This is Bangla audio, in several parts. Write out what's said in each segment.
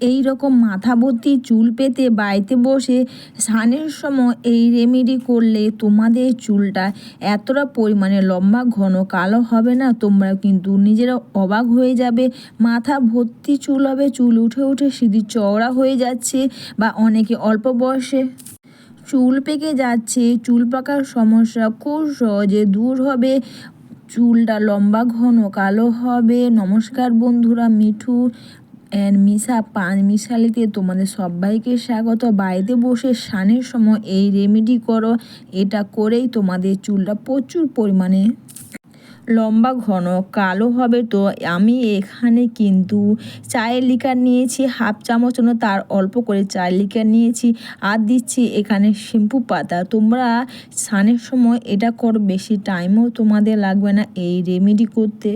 এই রকম মাথা ভর্তি চুল পেতে বাড়িতে বসে স্নানের সময় এই রেমেডি করলে তোমাদের চুলটা এতটা পরিমাণে লম্বা, ঘন, কালো হবে না? তোমরা কিন্তু নিজেরা অবাক হয়ে যাবে। মাথা ভর্তি চুল হবে, চুল উঠে উঠে সিঁড়ি চওড়া হয়ে যাচ্ছে বা অনেকে অল্প বয়সে। চুল পেকে যাচ্ছে, চুল পাকার সমস্যা খুব সহজে দূর হবে। চুলটা লম্বা, ঘন, কালো হবে। নমস্কার বন্ধুরা, মিঠু। অ্যান্ড মিশা পাঁচ মিশালিতে তোমাদের সবাইকে স্বাগত। বাড়িতে বসে স্নানের সময় এই রেমেডি করো। এটা করেই তোমাদের চুলটা প্রচুর পরিমাণে লম্বা ঘন, কালো হবে তো। আমি এখানে কিন্তু চায়ের লিকার নিয়েছি, হাফ চামচ জন্য তার অল্প করে চায়ের লিকার নিয়েছি আর দিচ্ছি এখানে শ্যাম্পু পাতা। তোমরা স্নানের সময় এটা করো, বেশি টাইমও তোমাদের লাগবে না এই রেমেডি করতে।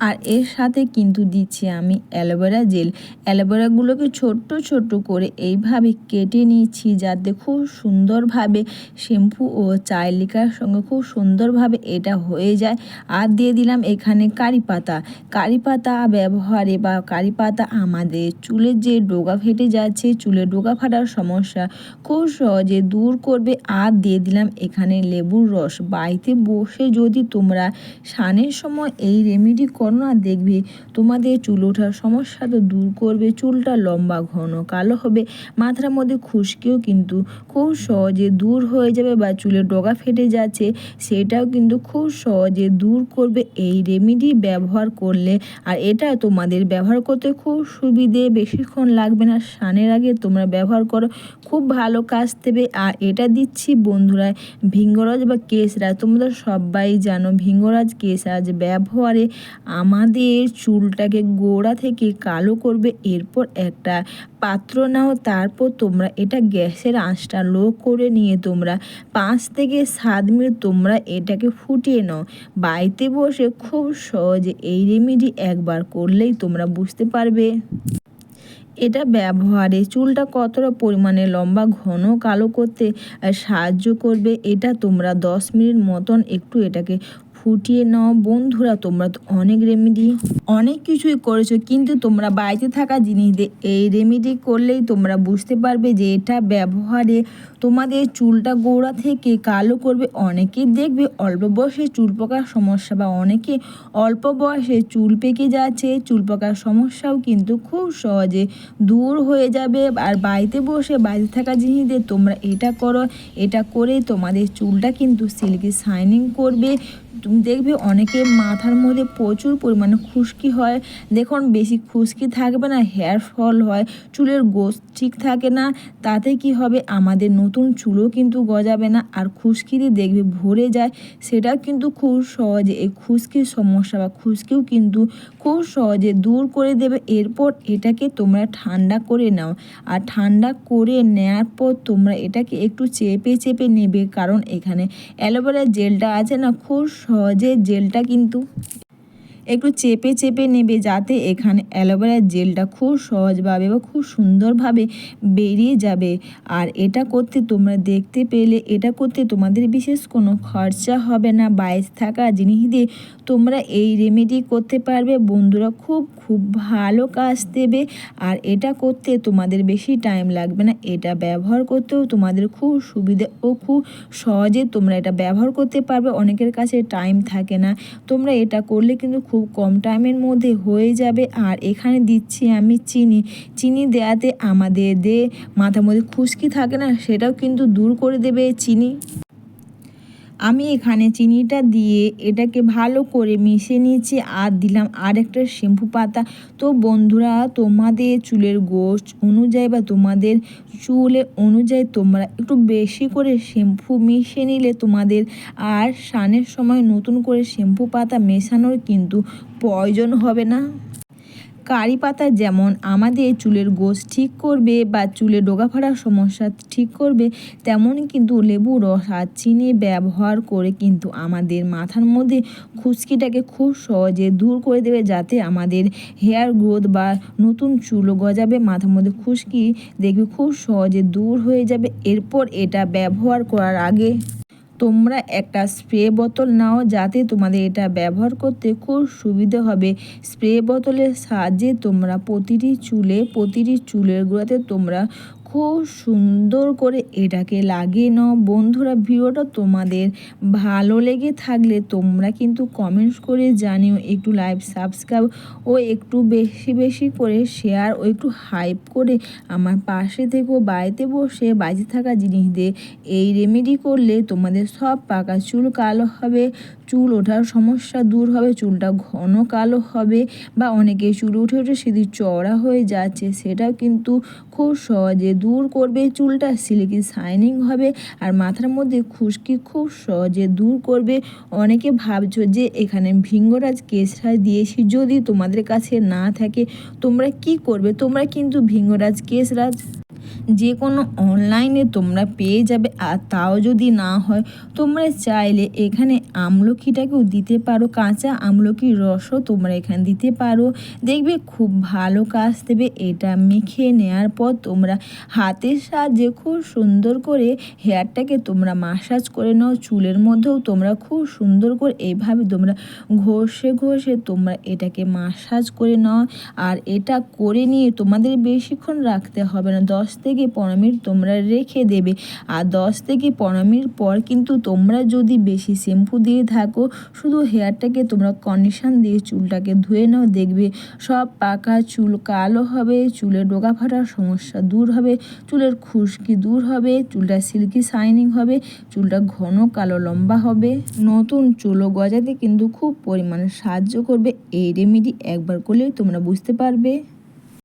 আর এর সাথে কিন্তু দিচ্ছি আমি অ্যালোভেরা জেল। অ্যালোভেরাগুলোকে ছোট্ট ছোট্ট করে এইভাবে কেটে নিচ্ছি যাতে খুব সুন্দরভাবে শ্যাম্পু ও চায়ের লিকার সঙ্গে খুব সুন্দরভাবে এটা হয়ে যায়। আর দিয়ে দিলাম এখানে কারি পাতা। কারি পাতা ব্যবহারে বা কারি পাতা আমাদের চুলের যে ডোগা ফেটে যাচ্ছে, চুলের ডোগা ফাটার সমস্যা খুব সহজে দূর করবে। আর দিয়ে দিলাম এখানে লেবুর রস। বাড়িতে বসে যদি তোমরা সানের সময় এই রেমেডি করো না দেখবে তোমাদের চুল ওঠার সমস্যা তো দূর করবে, চুলটা লম্বা ঘন, কালো হবে, মাথার মধ্যে খুশকিও কিন্তু খুব সহজে দূর হয়ে যাবে বা চুলের ডগা ফেটে যাচ্ছে, সেটাও কিন্তু খুব সহজে দূর করবে এই রেমেডি ব্যবহার করলে। আর এটা তোমাদের ব্যবহার করতে খুব সুবিধে, বেশিক্ষণ লাগবে না স্নানের আগে তোমরা ব্যবহার করো, খুব ভালো কাজ দেবে। আর এটা দিচ্ছি বন্ধুরা, ভিঙ্গরাজ বা কেশরাজ, তোমরা সবাই জানো ভিঙ্গরাজ, কেশরাজ ব্যবহারে আমাদের চুলটাকে গোড়া থেকে কালো করবে, এরপর একটা পাত্র নাও, তারপর তোমরা এটা গ্যাসের আঁচটা লো করে নিয়ে তোমরা পাঁচ থেকে সাত মিনিট তোমরা এটাকে ফুটিয়ে নাও। বাড়িতে বসে খুব সহজে এই রেমেডি একবার করলেই তোমরা বুঝতে পারবে। এটা ব্যবহারে চুলটা কতটা পরিমাণে লম্বা, ঘন, কালো করতে সাহায্য করবে, এটা তোমরা দশ মিনিট মতন একটু এটাকে ফুটিয়ে নাও। বন্ধুরা, তোমরা তো অনেক রেমেডি অনেক কিছুই করেছ, কিন্তু তোমরা বাড়িতে থাকা জিনিস দিয়ে এই রেমেডি করলেই তোমরা বুঝতে পারবে যে এটা ব্যবহারে তোমাদের চুলটা গোড়া থেকে কালো করবে অনেকে দেখবে অল্প বয়সে চুল পাকার সমস্যা বা অনেকে অল্প বয়সে চুল পেকে যাচ্ছে, চুল পাকার সমস্যাও কিন্তু খুব সহজে দূর হয়ে যাবে। আর বাড়িতে বসে বাড়িতে থাকা জিনিস দিয়ে তোমরা এটা করো, এটা করে তোমাদের চুলটা কিন্তু সিল্কি শাইনিং করবে। তুমি দেখবে অনেকে মাথার মধ্যে প্রচুর পরিমাণে খুশকি হয়। দেখুন, বেশি খুশকি থাকবে না হেয়ার ফল হয়, চুলের গোস ঠিক থাকে না। তাতে কি হবে? আমাদের নতুন চুলও কিন্তু গজাবে না। আর খুশকিতে দেখবে ভরে যায়। সেটা কিন্তু খুব সহজে, এই খুশকির সমস্যা বা খুশকিও কিন্তু খুব সহজে দূর করে দেবে। এরপর এটাকে তোমরা ঠান্ডা করে নাও। আর ঠান্ডা করে নেওয়ার পর তোমরা এটাকে একটু চেপে চেপে নেবে। কারণ এখানে অ্যালোভেরা জেলটা আছে না, খুব সহজে জেলটা কিন্তু একটু চেপে চেপে নেবে যাতে এখানে অ্যালোভেরার জেলটা খুব সহজভাবে বা খুব সুন্দরভাবে বেরিয়ে যাবে। আর এটা করতে তোমরা দেখতে পেলে, এটা করতে তোমাদের বিশেষ কোনো খরচা হবে না। বাইশ থাকা জিনিস দিয়ে তোমরা এই রেমেডি করতে পারবে। বন্ধুরা খুব খুব ভালো কাজ দেবে। আর এটা করতে তোমাদের বেশি টাইম লাগবে না। এটা ব্যবহার করতেও তোমাদের খুব সুবিধে ও খুব সহজে তোমরা এটা ব্যবহার করতে পারবে। অনেকের কাছে টাইম থাকে না। তোমরা এটা করলে কিন্তু খুব কম টাইমের মধ্যে হয়ে যাবে। আর এখানে দিচ্ছি আমি চিনি। চিনি দেয়াতে আমাদের দে মাথার মধ্যে খুশকি থাকে না, সেটাও কিন্তু দূর করে দেবে চিনি। আমি এখানে চিনিটা দিয়ে এটাকে ভালো করে মিশে নিয়েছি আর দিলাম আর একটা শ্যাম্পু পাতা। তো বন্ধুরা, তোমাদের চুলের গোষ্ঠ অনুযায়ী বা তোমাদের চুলে অনুযায়ী তোমরা একটু বেশি করে শ্যাম্পু মিশিয়ে নিলে তোমাদের আর স্নানের সময় নতুন করে শ্যাম্পু পাতা মেশানোর কিন্তু প্রয়োজন হবে না। কারি পাতা যেমন আমাদের চুলের গোছ ঠিক করবে বা চুলে ডোগা ফাড়ার সমস্যা ঠিক করবে, তেমনই কিন্তু লেবু রস আর চিনি ব্যবহার করে কিন্তু আমাদের মাথার মধ্যে খুশকিটাকে খুব সহজে দূর করে দেবে যাতে আমাদের হেয়ার গ্রোথ বা নতুন চুল গজাবে, মাথার মধ্যে খুশকি দেখবে খুব সহজে দূর হয়ে যাবে। এরপর এটা ব্যবহার করার আগে তোমরা একটা স্প্রে বোতল নাও যাতে তোমাদের এটা ব্যবহার করতে খুব সুবিধে হবে। স্প্রে বোতলের সাহায্যে তোমরা প্রতিটি চুলে, প্রতিটি চুলের গোড়াতে তোমরা খুব সুন্দর করে এটাকে লাগিয়ে নাও। বন্ধুরা, ভিডিওটা তোমাদের ভালো লেগে থাকলে তোমরা কিন্তু কমেন্টস করে জানিও, একটু লাইভ সাবস্ক্রাইব ও একটু বেশি বেশি করে শেয়ার ও একটু হাইপ করে আমার পাশে থেকেও বাড়িতে বসে বাজে থাকা জিনিস দিয়ে এই রেমেডি করলে তোমাদের সব পাকা চুল কালো হবে, চুল ওঠার সমস্যা দূর হবে, চুলটা ঘন কালো হবে বা অনেকে চুল উঠে উঠে সেদিক চওড়া হয়ে যাচ্ছে, সেটাও কিন্তু খুব সহজে দূর করবে, চুলটা সিল্কি শাইনিং হবে আর মাথার মধ্যে খুশকি খুব সহজে দূর করবে। অনেকে ভাবছ যে এখানে ভিঙ্গরাজ কেশরাজ দিয়েছি যদি তোমাদের কাছে না থাকে, তোমরা কি করবে? তোমরা কিন্তু ভিঙ্গরাজ কেশরাজ যে কোনো অনলাইনে তোমরা পেয়ে যাবে। আর তাও যদি না হয়, তোমরা চাইলে এখানে আমলকিটাকেও দিতে পারো। কাঁচা আমলকির রসও তোমরা এখানে দিতে পারো। দেখবে খুব ভালো কাজ দেবে। এটা মেখে নেওয়ার পর তোমরা হাতের সাহায্যে খুব সুন্দর করে হেয়ারটাকে তোমরা মাসাজ করে নাও। চুলের মধ্যেও তোমরা খুব সুন্দর করে এইভাবে তোমরা ঘষে ঘষে তোমরা এটাকে মাসাজ করে নাও। আর এটা করে নিয়ে তোমাদের বেশিক্ষণ রাখতে হবে না। দশ থেকে পনেরো মিনিট তোমরা রেখে দেবে। আর দশ থেকে পনেরো মিনিট পর কিন্তু তোমরা যদি বেশি শ্যাম্পু দিয়ে থাকো, শুধু হেয়ারটাকে তোমরা কন্ডিশন দিয়ে চুলটাকে ধুয়ে নাও, দেখবে সব পাকা চুল কালো হবে চুলের ডোকা ফাটার সমস্যা দূর হবে, চুলের খুশকি দূর হবে, চুলটা সিল্কি শাইনিং হবে, চুলটা ঘন কালো লম্বা হবে। নতুন চুলও গজাতে কিন্তু খুব পরিমাণে সাহায্য করবে। এই রেমেডি একবার করলেই তোমরা বুঝতে পারবে।